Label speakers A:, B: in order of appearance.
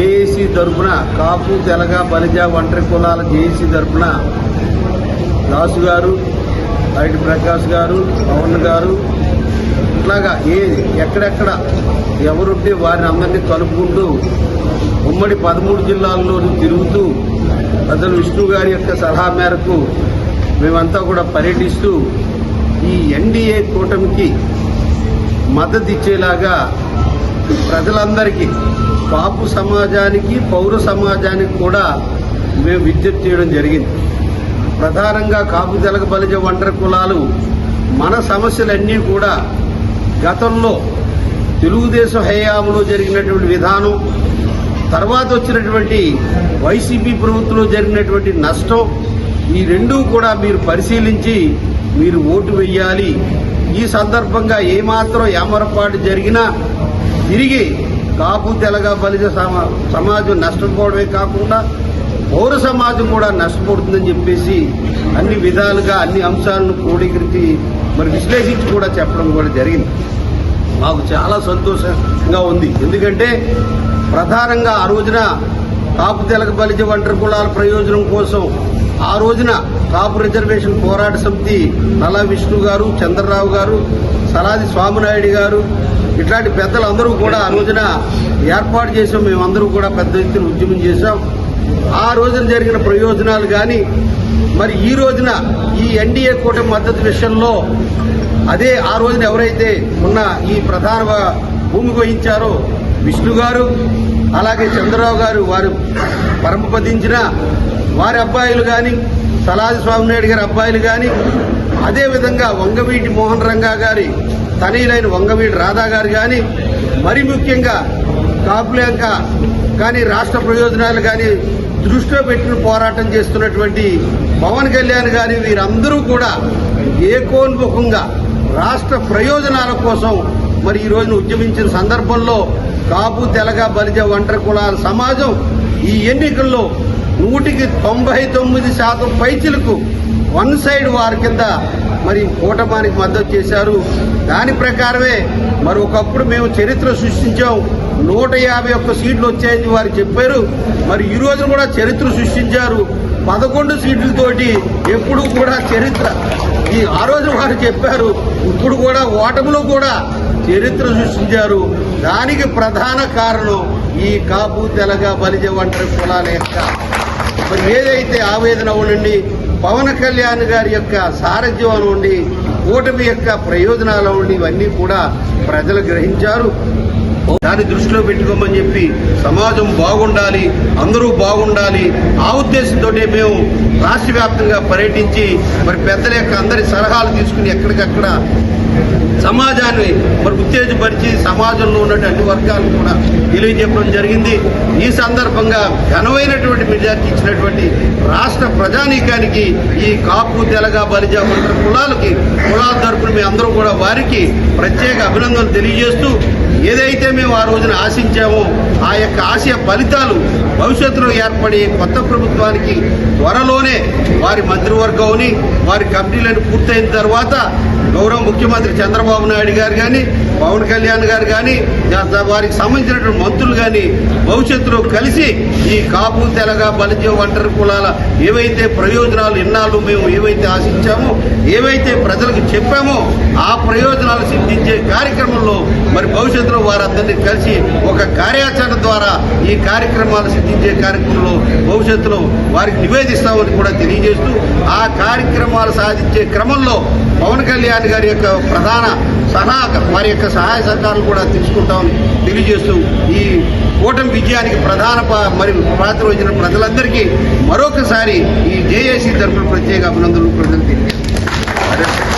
A: JAC తరపున కాపు తెలగ బలిజ ఒంటరి కులాల జేఏసీ తరపున దాసు గారు ఐటి ప్రకాష్ గారు పవన్ గారు ఇట్లాగా ఏ ఎక్కడెక్కడ ఎవరుంటే వారిని అందరినీ కలుపుకుంటూ ఉమ్మడి పదమూడు జిల్లాల్లోనూ తిరుగుతూ అతను విష్ణు గారి యొక్క సలహా మేరకు మేమంతా కూడా పర్యటిస్తూ ఈ ఎన్డీఏ కూటమికి మద్దతు ఇచ్చేలాగా ప్రజలందరికీ పాపు సమాజానికి పౌర సమాజానికి కూడా మేము విజ్ఞప్తి చేయడం జరిగింది. ప్రధానంగా కాపు తెలగ బలిజ ఒంటరి కులాలు మన సమస్యలన్నీ కూడా గతంలో తెలుగుదేశం హయాంలో జరిగినటువంటి విధానం తర్వాత వచ్చినటువంటి వైసీపీ ప్రభుత్వంలో జరిగినటువంటి నష్టం ఈ రెండూ కూడా మీరు పరిశీలించి మీరు ఓటు వెయ్యాలి. ఈ సందర్భంగా ఏమాత్రం ఏమరపాటు జరిగినా తిరిగి కాపు తెలగ బలిజ సమా సమాజం నష్టపోవడమే కాకుండా పౌర సమాజం కూడా నష్టపోతుందని చెప్పేసి అన్ని విధాలుగా అన్ని అంశాలను క్రోడీకృతి మరి విశ్లేషించి కూడా చెప్పడం కూడా జరిగింది. మాకు చాలా సంతోషంగా ఉంది. ఎందుకంటే ప్రధానంగా ఆ రోజున కాపు తెలగ బలిజ ఒంటరి కులాల ప్రయోజనం కోసం ఆ రోజున కాపు రిజర్వేషన్ పోరాట సమితి నల్ల విష్ణు గారు చంద్రరావు గారు సలాది స్వామినాయుడు గారు ఇట్లాంటి పెద్దలందరూ కూడా ఆ రోజున ఏర్పాటు చేసాం మేమందరూ కూడా పెద్ద ఎత్తున ఉద్యమం చేశాం. ఆ రోజున జరిగిన ప్రయోజనాలు కానీ మరి ఈ రోజున ఈ ఎన్డీఏ కూటమి మద్దతు విషయంలో అదే ఆ రోజున ఎవరైతే ఉన్న ఈ ప్రధాన భూమి వహించారో విష్ణు గారు అలాగే చంద్రరావు గారు వారు పరమపదించిన వారి అబ్బాయిలు కానీ సలాది స్వామినాయుడు గారి అబ్బాయిలు కానీ అదేవిధంగా వంగవీటి మోహన్ రంగా గారి తనయులైన వంగవీడు రాధా గారు కానీ మరి ముఖ్యంగా కాపులేక కానీ రాష్ట్ర ప్రయోజనాలు కానీ దృష్టిలో పెట్టిన పోరాటం చేస్తున్నటువంటి పవన్ కళ్యాణ్ గారి వీరందరూ కూడా ఏకోన్ముఖంగా రాష్ట్ర ప్రయోజనాల కోసం మరి ఈ రోజున ఉద్యమించిన సందర్భంలో కాపు తెలగ బలిజ ఒంటరి కులాల సమాజం ఈ ఎన్నికల్లో నూటికి తొంభై తొమ్మిది శాతం పైచిలకు వన్ సైడ్ వారి కింద మరి కూటమానికి మద్దతు చేశారు. దాని ప్రకారమే మరి ఒకప్పుడు మేము చరిత్ర సృష్టించాం. నూట యాభై ఒక్క సీట్లు వచ్చాయని వారు చెప్పారు. మరి ఈ రోజు కూడా చరిత్ర సృష్టించారు. పదకొండు సీట్లతోటి ఎప్పుడు కూడా చరిత్ర ఈ ఆ రోజు వారు చెప్పారు. ఇప్పుడు కూడా ఓటములు కూడా చరిత్ర సృష్టించారు. దానికి ప్రధాన కారణం ఈ కాపు తెలగ బలిజ ఒంటరి కులాల యొక్క మరి ఏదైతే ఆవేదన ఉండండి పవన్ కళ్యాణ్ గారి యొక్క సారథ్యం ఉండి కూటమి యొక్క ప్రయోజనాలు ఉండి ఇవన్నీ కూడా ప్రజలు గ్రహించారు. దాన్ని దృష్టిలో పెట్టుకోమని చెప్పి సమాజం బాగుండాలి అందరూ బాగుండాలి ఆ ఉద్దేశంతో మేము రాష్ట్ర వ్యాప్తంగా పర్యటించి మరి పెద్దల యొక్క అందరి సలహాలు తీసుకుని ఎక్కడికక్కడ సమాజాన్ని మరి ఉత్తేజపరిచి సమాజంలో ఉన్నటువంటి అన్ని వర్గాలను కూడా తెలియజెప్పడం జరిగింది. ఈ సందర్భంగా ఘనమైనటువంటి మెజార్టీ ఇచ్చినటువంటి రాష్ట్ర ప్రజానీకానికి ఈ కాపు తెలగ బలిజ కులాలకి కులాల తరపున మేము అందరూ కూడా వారికి ప్రత్యేక అభినందనలు తెలియజేస్తూ ఏదైతే మేము ఆ రోజున ఆశించామో ఆ యొక్క ఆశయ ఫలితాలు భవిష్యత్తులో ఏర్పడి కొత్త ప్రభుత్వానికి త్వరలోనే వారి మంత్రివర్గంని వారి కమిటీలను పూర్తయిన తర్వాత గౌరవ ముఖ్యమంత్రి చంద్రబాబు నాయుడు గారు కానీ పవన్ కళ్యాణ్ గారు కానీ వారికి సంబంధించినటువంటి మంత్రులు కానీ భవిష్యత్తులో కలిసి ఈ కాపు తెలగ బలిజ ఒంటరి కులాల ఏవైతే ప్రయోజనాలు ఇన్నాళ్ళు మేము ఏవైతే ఆశించామో ఏవైతే ప్రజలకు చెప్పామో ఆ ప్రయోజనాలు సిద్ధించే కార్యక్రమంలో మరి భవిష్యత్తులో వారందరినీ కలిసి ఒక కార్యాచరణ ద్వారా ఈ కార్యక్రమాలు సిద్ధించే కార్యక్రమంలో భవిష్యత్తులో వారికి నివేదిస్తామని కూడా తెలియజేస్తూ ఆ కార్యక్రమాలు సాధించే క్రమంలో పవన్ కళ్యాణ్ గారి యొక్క ప్రధాన సలహా వారి యొక్క సహాయ సహకారాలు కూడా తీసుకుంటామని తెలియజేస్తూ ఈ కూటమి విజయానికి ప్రధాన ప- మరి పాత్ర వచ్చిన ప్రజలందరికీ మరొకసారి ఈ జేఏసీ తరఫున ప్రత్యేక అభినందనలు ప్రజలు తెలియజేస్తారు